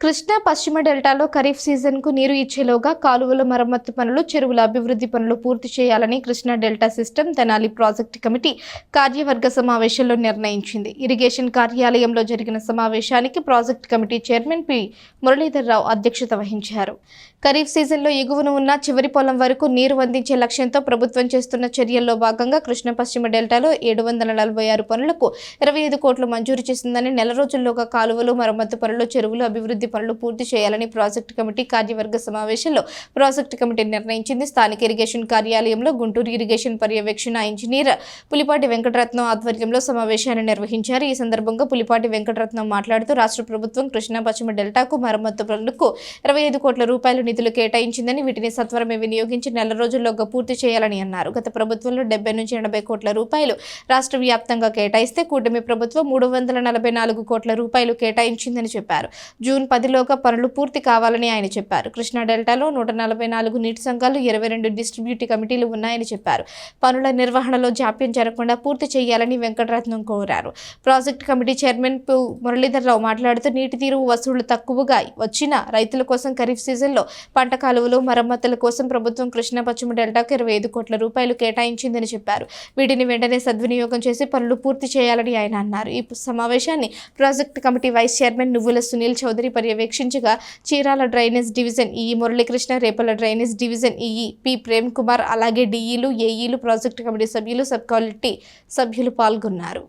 కృష్ణా పశ్చిమ డెల్టాలో ఖరీఫ్ సీజన్కు నీరు ఇచ్చేలోగా కాలువల మరమ్మతు పనులు చెరువుల అభివృద్ధి పనులు పూర్తి చేయాలని Krishna delta system Tenali project committee కార్యవర్గ సమావేశంలో నిర్ణయించింది. ఇరిగేషన్ కార్యాలయంలో జరిగిన సమావేశానికి project committee chairman P. Muralidhar Rao అధ్యక్షత వహించారు. ఖరీఫ్ సీజన్లో ఎగువన ఉన్న చివరి పొలం వరకు నీరు అందించే లక్ష్యంతో ప్రభుత్వం చేస్తున్న చర్యల్లో భాగంగా కృష్ణ పశ్చిమ డెల్టాలో ఏడు వందల నలభై ఆరు పనులకు ఇరవై ఐదు కోట్లు మంజూరు చేసిందని నెల రోజుల్లోగా కాలువలు మరమ్మతు పనులు చెరువులు అభివృద్ధి పనులు పూర్తి చేయాలని ప్రాజెక్టు కమిటీ కార్యవర్గ సమావేశంలో ప్రాజెక్టు కమిటీ నిర్ణయించింది. స్థానిక ఇరిగేషన్ కార్యాలయంలో గుంటూరు ఇరిగేషన్ పర్యవేక్షణ ఇంజనీర్ పులిపాటి వెంకటరత్నం ఆధ్వర్యంలో సమావేశాన్ని నిర్వహించారు. ఈ సందర్భంగా పులిపాటి వెంకటరత్నం మాట్లాడుతూ రాష్ట్ర ప్రభుత్వం కృష్ణా పశ్చిమ డెల్టాకు మరమ్మతు పనులకు ఇరవై ఐదు కోట్ల రూపాయల నిధులు కేటాయించిందని వీటిని సత్వరమే వినియోగించి నెల రోజుల్లోగా పూర్తి చేయాలని అన్నారు. గత ప్రభుత్వంలో డెబ్బై నుంచి ఎనభై కోట్ల రూపాయలు రాష్ట్ర వ్యాప్తంగా కేటాయిస్తే కూటమి ప్రభుత్వం మూడు వందల నలభై నాలుగు కోట్ల రూపాయలు కేటాయించిందని చెప్పారు. జూన్ పదిలోగా పనులు పూర్తి కావాలని ఆయన చెప్పారు. కృష్ణా డెల్టాలో నూట నలభై నాలుగు నీటి సంఘాలు ఇరవై రెండు డిస్ట్రిబ్యూటివ్ కమిటీలు ఉన్నాయని చెప్పారు. పనుల నిర్వహణలో జాప్యం జరగకుండా పూర్తి చేయాలని వెంకటరత్నం కోరారు. ప్రాజెక్టు కమిటీ చైర్మన్ పు మురళీధర్రావు మాట్లాడుతూ నీటి తీరు వసూళ్ళు తక్కువగా వచ్చినా రైతుల కోసం ఖరీఫ్ సీజన్లో పంట కాలువలు మరమ్మతుల కోసం ప్రభుత్వం కృష్ణా పశ్చిమ డెల్టాకు ఇరవై ఐదు కోట్ల రూపాయలు కేటాయించిందని చెప్పారు. వీటిని వెంటనే సద్వినియోగం చేసి పనులు పూర్తి చేయాలని ఆయన అన్నారు. ఈ సమావేశాన్ని project committee vice chairman Nuvvula Sunil Chowdary పర్యవేక్షించగా Chirala drainage division EE Muralikrishna Repala drainage division EE P. Prem Kumar అలాగే డిఈలు ఏఈలు ప్రాజెక్టు కమిటీ సభ్యులు సబ్ క్వాలిటీ సభ్యులు పాల్గొన్నారు.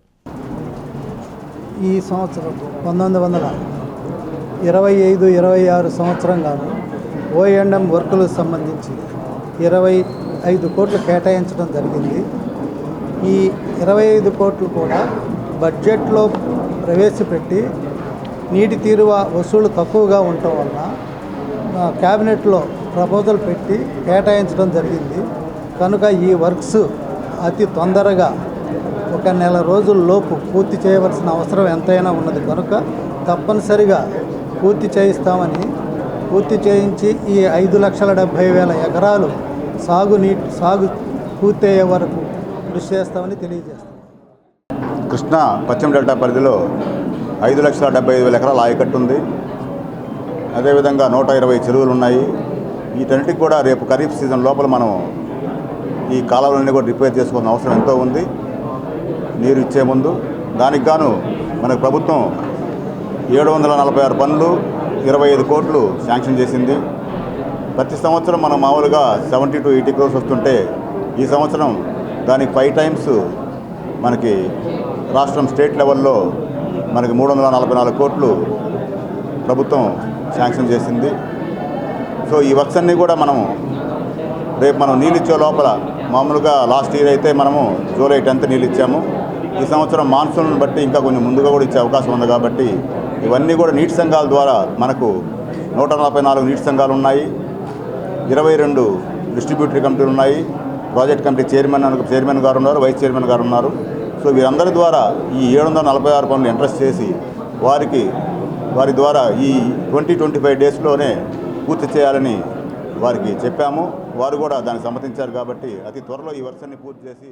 ఈ సంవత్సరం పంతొమ్మిది వందల ఇరవై ఐదు ఇరవై ఆరు సంవత్సరంగాను ఓఎండ్ఎం వర్కులకు సంబంధించి ఇరవై ఐదు కోట్లు కేటాయించడం జరిగింది. ఈ ఇరవై ఐదు కోట్లు కూడా బడ్జెట్లో ప్రవేశపెట్టి నీటి తీరువ వసూళ్ళు తక్కువగా ఉండటం వలన క్యాబినెట్లో ప్రపోజల్ పెట్టి కేటాయించడం జరిగింది. కనుక ఈ వర్క్స్ అతి తొందరగా ఒక నెల రోజుల లోపు పూర్తి చేయవలసిన అవసరం ఎంతైనా ఉన్నది. కనుక తప్పనిసరిగా పూర్తి చేయిస్తామని పూర్తి చేయించి ఈ ఐదు లక్షల డెబ్భై వేల ఎకరాలు సాగు నీటి సాగు పూర్తయ్యే వరకు కృషి చేస్తామని తెలియజేస్తాం కృష్ణా పశ్చిమ డెల్టా పరిధిలో ఐదు లక్షల డెబ్బై ఐదు వేల ఎకరాల ఆయకట్టు ఉంది. అదేవిధంగా నూట ఇరవై చెరువులు ఉన్నాయి. వీటన్నిటికి కూడా రేపు ఖరీఫ్ సీజన్ లోపల మనం ఈ కాలువలన్నీ కూడా రిపేర్ చేసుకోవాల్సిన అవసరం ఎంతో ఉంది. నీరు ఇచ్చే ముందు దానికి గాను మనకు ప్రభుత్వం ఏడు వందల నలభై ఆరు పనులు ఇరవై ఐదు కోట్లు శాంక్షన్ చేసింది. ప్రతి సంవత్సరం మనం మామూలుగా సెవెంటీ టు ఎయిటీ క్రోర్స్ వస్తుంటే ఈ సంవత్సరం దానికి ఫైవ్ టైమ్స్ మనకి రాష్ట్రం స్టేట్ లెవెల్లో మనకి మూడు వందల నలభై నాలుగు కోట్లు ప్రభుత్వం శాంక్షన్ చేసింది. సో ఈ వర్క్స్ అన్నీ కూడా మనము రేపు మనం నీళ్ళు ఇచ్చే లోపల మామూలుగా లాస్ట్ ఇయర్ అయితే మనము జూలై టెన్త్ నీళ్ళు ఇచ్చాము. ఈ సంవత్సరం మాన్సూన్ బట్టి ఇంకా కొంచెం ముందుగా కూడా ఇచ్చే అవకాశం ఉంది కాబట్టి ఇవన్నీ కూడా నీటి సంఘాల ద్వారా మనకు నూట నలభై నాలుగు నీటి సంఘాలు ఉన్నాయి. ఇరవై రెండు డిస్ట్రిబ్యూటరీ కమిటీలు ఉన్నాయి. ప్రాజెక్ట్ కమిటీ చైర్మన్ చైర్మన్ గారు ఉన్నారు వైస్ చైర్మన్ గారు ఉన్నారు. సో వీరందరి ద్వారా ఈ ఏడు వందల నలభై ఆరు పనులు ఇంట్రెస్ట్ చేసి వారికి వారి ద్వారా ఈ ట్వంటీ ట్వంటీ ఫైవ్ డేస్లోనే పూర్తి చేయాలని వారికి చెప్పాము. వారు కూడా దానికి సమ్మతించారు కాబట్టి అతి త్వరలో ఈ వర్షాన్ని పూర్తి చేసి